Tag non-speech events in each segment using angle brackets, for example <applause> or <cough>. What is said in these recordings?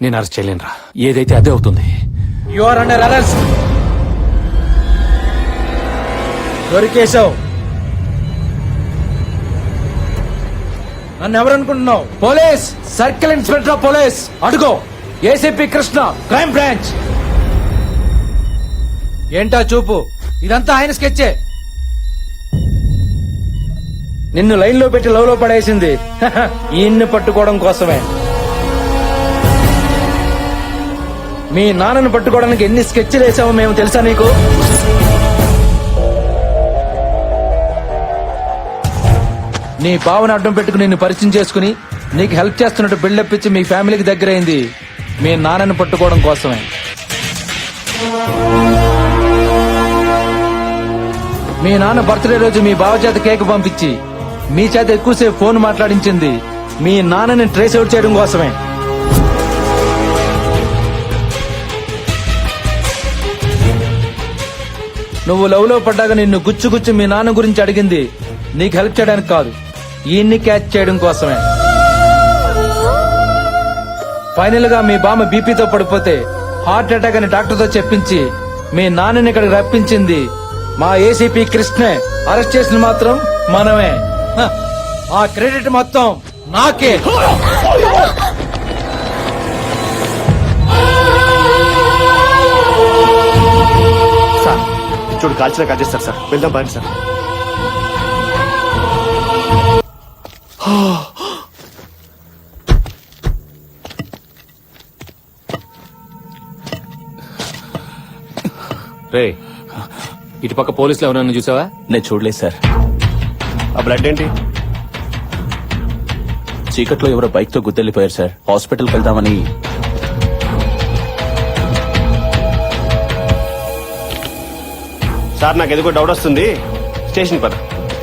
నేను అరెస్ట్ చేయలేనురా. ఏదైతే అదే అవుతుంది. యు ఆర్ అండర్ అరెస్ట్ దొరికేశావు నన్ను ఎవరనుకుంటున్నావు police! Circle inspector of police! అడుగో! ACP Krishna crime branch! ఏంటా చూపు? ఇదంతా ఆయన స్కెచ్చే. నిన్ను లైన్లో పెట్టి లవ్లో పడేసింది. <laughs> ఈయన్ని పట్టుకోవడం కోసమే. మీ నాన్నను పట్టుకోవడానికి ఎన్ని స్కెచ్లు వేసామో మేము తెలుసా నీకు? నీ భావన అడ్డం పెట్టుకుని నిన్ను పరిచయం చేసుకుని నీకు హెల్ప్ చేస్తున్నట్టు బిల్డప్ ఇచ్చి మీ ఫ్యామిలీకి దగ్గరైంది. మీ నాన్నను పట్టుకోవడం కోసమే. మీ నాన్న బర్త్డే రోజు మీ బావ చేత కేక్ పంపించి మీ చేత ఎక్కువసేపు ఫోన్ మాట్లాడించింది. మీ నాన్నని ట్రేస్ అవుట్ చేయడం కోసమే. నువ్వు లవ్లో పడ్డాక నిన్ను గుచ్చు గుచ్చు మీ నాన్న గురించి అడిగింది. నీకు హెల్ప్ చేయడానికి కాదు. ఈయన్ని క్యాచ్ చేయడం కోసమే. ఫైనల్గా మీ బామ్మ బీపీతో పడిపోతే హార్ట్ అటాక్ అని డాక్టర్తో చెప్పించి మీ నాన్నని ఇక్కడికి రప్పించింది మా ఏసీపీ కృష్ణే. అరెస్ట్ చేసిన మాత్రం మనమే. ఆ క్రెడిట్ మొత్తం నాకే. చూడు కాల్చిన కాల్చేస్తారు సార్. వెళ్దాం బాగా సార్. రే ఇటు పక్క పోలీసులు ఎవరన్నా చూసావా? నేను చూడలేదు సార్. ఆ బ్లడ్ ఏంటి? చీకట్లో ఎవరో బైక్తో గుద్దెళ్ళిపోయారు సార్. హాస్పిటల్కి వెళ్దామని సార్ నాకు ఎందుకో డౌట్ వస్తుంది. స్టేషన్ పద.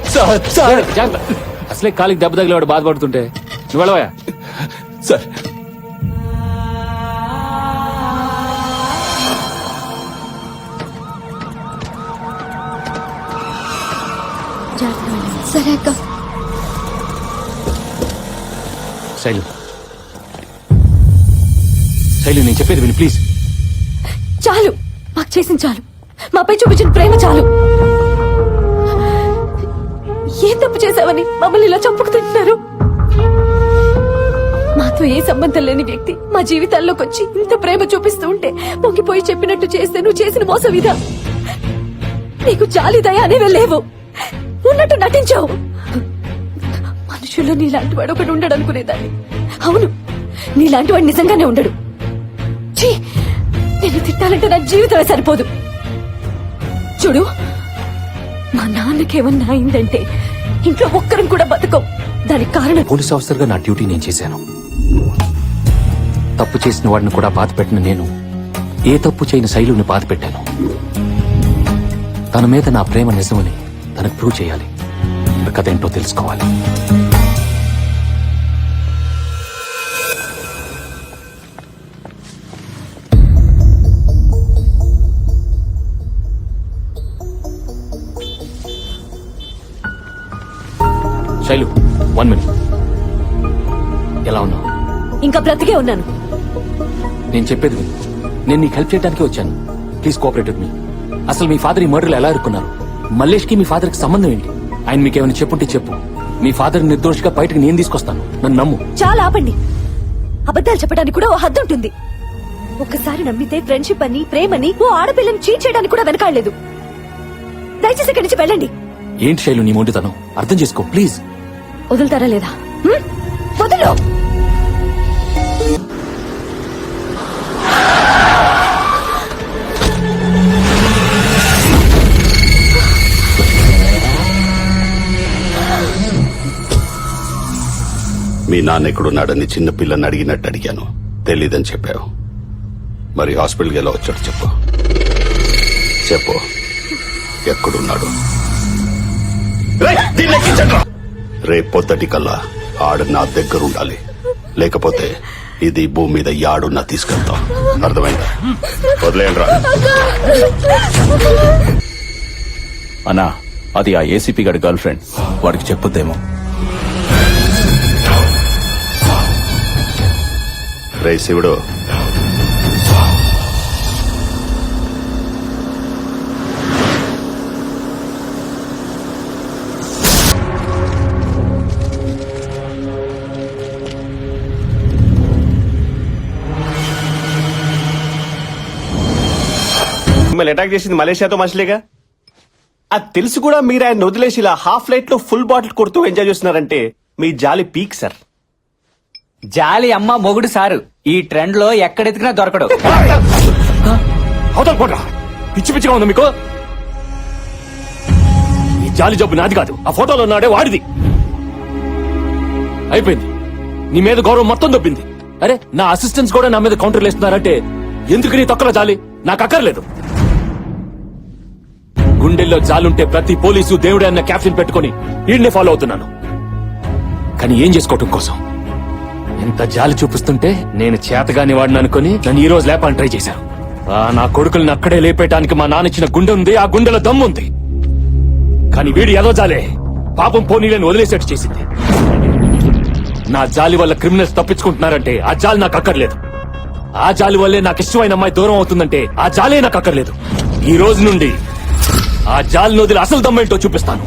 సార్, జాగ్రత్త. అసలే కాలికి దెబ్బ తగిలేవాడు బాధపడుతుంటే. నువ్వు వెళ్ళవా సార్. సరే అక్క. శైలు. శైలు నేను చెప్పేది విని ప్లీజ్. చాలు. మాకు చేసిన చాలు. మాపై చూపించిన ప్రేమ చాలు. ఏం తప్పు చేశావని మమ్మల్ని ఇలా చంపుకు తింటున్నారు మాతో ఏ సంబంధం లేని వ్యక్తి మా జీవితాల్లోకి వచ్చి ఇంత ప్రేమ చూపిస్తూ ఉంటే పొంగిపోయి చెప్పినట్టు చేస్తే నువ్వు చేసిన మోసం ఇదా? నీకు జాలి దయ అనేవి లేవు. ఉన్నట్టు నటించావు. మనుషుల్లో నీలాంటి వాడు ఒకటి ఉండడు అనుకునేదాన్ని. అవును నీలాంటి వాడు నిజంగానే ఉండడు. ఛీ నేను తిట్టాలంటే నా జీవితమే సరిపోదు. చూడు మా నాన్నకేమన్నా అయిందంటే ఇంట్లో ఒక్కరం కూడా బతకం. దానికి కారణం పోలీస్ ఆఫీసర్గా నా డ్యూటీ నేను చేశాను. తప్పు చేసిన వాడిని కూడా బాధ పెట్టిన నేను ఏ తప్పు చేయని శైలుని బాధ పెట్టాను. తన మీద నా ప్రేమ నిజమని తనకు ప్రూవ్ చేయాలి. కథ ఏంటో తెలుసుకోవాలి. శైలు వన్ మినిట్ ఎలా ఉన్నావు? ఇంకా బ్రతికే ఉన్నాను. నేను చెప్పేది విను. నేను నీకు హెల్ప్ చేయడానికి వచ్చాను. ప్లీజ్ కోఆపరేట్ విత్ మీ అసలు మీ ఫాదర్ ఈ మర్డర్లు ఎలా ఇరుక్కున్నారు? మల్లేష్కి మీ ఫాదర్కి సంబంధం ఏంటి? ఆయన మీకు ఏమైనా చెప్పుంటే చెప్పు. మీ ఫాదర్ నిర్దోషిగా బయటకు నేను తీసుకొస్తాను. నన్ను నమ్ము. చాలా ఆపండి. అబద్ధాలు చెప్పడానికి కూడా ఓ హద్దు ఉంటుంది. ఒక్కసారి నమ్మితే ఫ్రెండ్షిప్ అని ప్రేమని ఓ ఆడపిల్లని చీట్ చేయడానికి కూడా వెనకాడలేదు. దయచేసి ఇక్కడి నుంచి వెళ్ళండి. ఏంటి శైలు నీ మొండితనం? అర్థం చేసుకో ప్లీజ్ వదులుతారా లేదా? వదులు! మీ నాన్న ఎక్కడున్నాడని చిన్న పిల్లని అడిగినట్టు అడిగాను. తెలీదని చెప్పావు. మరి హాస్పిటల్కి ఎలా వచ్చాడు చెప్పు. చెప్పు. ఎక్కడున్నాడు? రేపు పొద్దుటి కల్లా ఆడు నా దగ్గర ఉండాలి లేకపోతే ఇది భూమి మీద యాడున్నా తీసుకెళ్తాం. అర్థమైందా? వదిలేయండి రా. అన్నా అది ఆ ఏసీపీ గడి గర్ల్ ఫ్రెండ్. వాడికి చెప్పొద్దేమో. రే శివుడు మిమ్మల్ని అటాక్ చేసింది మలేషియాతో మనుషులేగా అది తెలిసి కూడా మీరు ఆయన వదిలేసి ఇలా హాఫ్ లైట్లో ఫుల్ బాటిల్ కొడుతూ ఎంజాయ్ చేస్తున్నారంటే మీ జాలి పీక్ సార్ జాలి అమ్మ మొగుడు సారు. ఈ ట్రెండ్లో ఎక్కడెతికినా దొరకడు. అవతల పోట్రా పిచ్చి పిచ్చిగా ఉంది మీకు? ఈ జాలి జబ్బు నాది కాదు. ఆ ఫోటోలో ఉన్నాడే వాడిది. అయిపోయింది. నీ మీద గౌరవం మొత్తం దొబ్బింది. అరే నా అసిస్టెంట్స్ కూడా నా మీద కౌంటర్లు వేస్తున్నారంటే ఎందుకు నీ తొక్కల జాలి? నాకు అక్కర్లేదు. గుండెల్లో జాలుంటే ప్రతి పోలీసు దేవుడే అన్న క్యాప్షన్ పెట్టుకొని వీడినే ఫాలో అవుతున్నాను. కానీ ఏం చేసుకోవటం కోసం? ఎంత జాలి చూపిస్తుంటే నేను చేతగాని వాడిని అనుకుని నన్ను ఈ రోజు లేపాలని ట్రై చేశాను ఆ నా కొడుకుల్ని అక్కడే లేపేయటానికి మా నాన్నచ్చిన గుండె ఉంది ఆ గుండెలో దమ్ము ఉంది. కానీ వీడు ఏదో జాలే. పాపం పోనీలను వదిలేసేట్టు చేసింది. నా జాలి వల్ల క్రిమినల్స్ తప్పించుకుంటున్నారంటే ఆ జాలి నాకు అక్కర్లేదు. ఆ జాలి వల్లే నాకు ఇష్టమైన అమ్మాయి దూరం అవుతుందంటే ఆ జాలే నాకు అక్కర్లేదు. ఈ రోజు నుండి ఆ జాల్ వదిలి అసలు దమ్మేంటో చూపిస్తాను.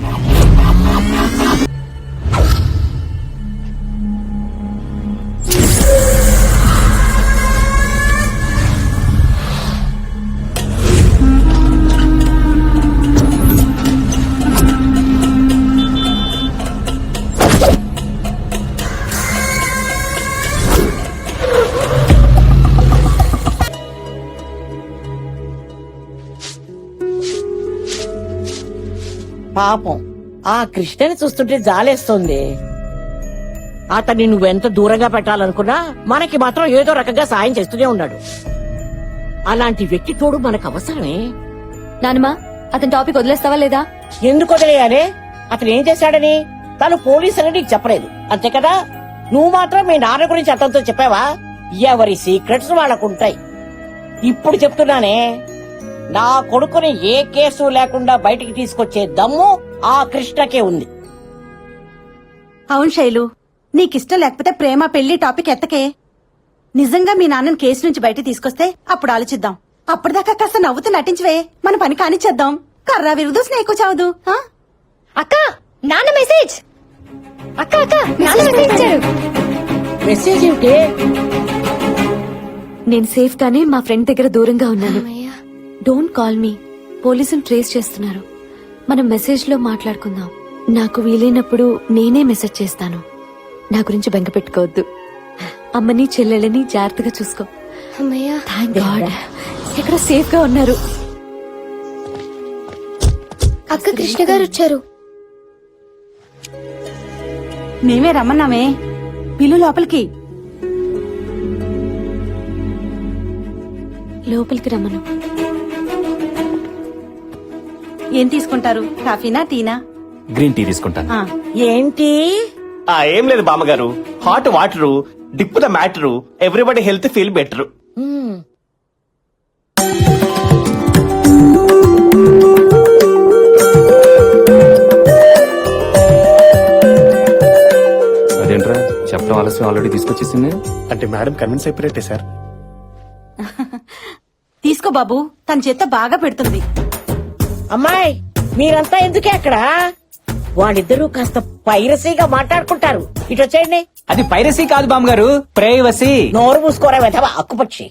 పాపం. ఆ కృష్ణని చూస్తుంటే జాలేస్తుంది. అతన్ని నువ్వెంత దూరంగా పెట్టాలనుకున్నా మనకి మాత్రం ఏదో రకంగా సాయం చేస్తూనే ఉన్నాడు. అలాంటి వ్యక్తి తోడు మనకు అవసరమే. నానమ్మా అతని టాపిక్ వదిలేస్తావా లేదా? ఎందుకు వదిలేయాలి? అతను ఏం చేశాడని? తను పోలీసులని నీకు చెప్పలేదు. అంతే కదా? నువ్వు మాత్రం మీ నాన్న గురించి అతనితో చెప్పావా? ఎవరి సీక్రెట్స్ వాళ్ళకుంటాయి. ఇప్పుడు చెప్తున్నానే. నా కొడుకుని ఏ కేసు లేకుండా బయటికి తీసుకొచ్చే దమ్ము ఆ కృష్ణకే ఉంది. అవును శైలు నీకిష్టం లేకపోతే ప్రేమ పెళ్ళి టాపిక్ ఎత్తకే. నిజంగా మీ నాన్నని కేసు నుంచి బయట తీసుకొస్తే అప్పుడు ఆలోచిద్దాం. అప్పటిదాకా కాస్త నవ్వుతూ నటించవే మన పని కానిచ్చేద్దాం. కర్రా విరుదు స్నేకు చావదు ఆ? అక్క నాన్న మెసేజ్ అక్క అక్క నాన్న మెసేజ్ ఇచ్చారు. మెసేజ్ ఏమిటి? నేను సేఫ్ గానే మా ఫ్రెండ్ దగ్గర దూరంగా ఉన్నాను. డోంట్ కాల్ మీ పోలీసులు ట్రేస్ చేస్తున్నారు. మనం మెసేజ్లో మాట్లాడుకుందాం. నాకు వీలైనప్పుడు నేనే మెసేజ్ చేస్తాను. నా గురించి బెంగ పెట్టుకోవద్దు. అమ్మని చెల్లెళ్ళని జాగ్రత్తగా చూసుకో. థ్యాంక్ గాడ్ ఎక్కడ సేఫ్గా ఉన్నారు? అక్క కృష్ణ గారు వచ్చారు. మేమే రమ్మన్నామే. పిల్లు లోపలికి. లోపలికి రమ్మను. ఏం తీసుకుంటారు? కాఫీనా టీనా? గ్రీన్ టీ తీసుకుంటాను. ఆ, ఏంటి? ఆ ఏం లేదు బామ్మగారు. Hot water dip the matter everybody health feel better. అదేంట్రా? చెప్పడం ఆలస్యం ఆల్రెడీ తీసుకొచ్చేసింది. అంటే మేడం కన్విన్స్ అయిపోయినట్టే సార్. <laughs> తీసుకో బాబు తన చేత్తో బాగా పెడుతుంది. అమ్మాయి మీరంతా ఎందుకే అక్కడ? వాళ్ళిద్దరూ కాస్త పైరసీగా మాట్లాడుకుంటారు. ఇటు వచ్చేయండి. అది పైరసీ కాదు బామ్మగారు ప్రైవసీ నోరు మూసుకోరా వెధవ అక్కుపక్షి.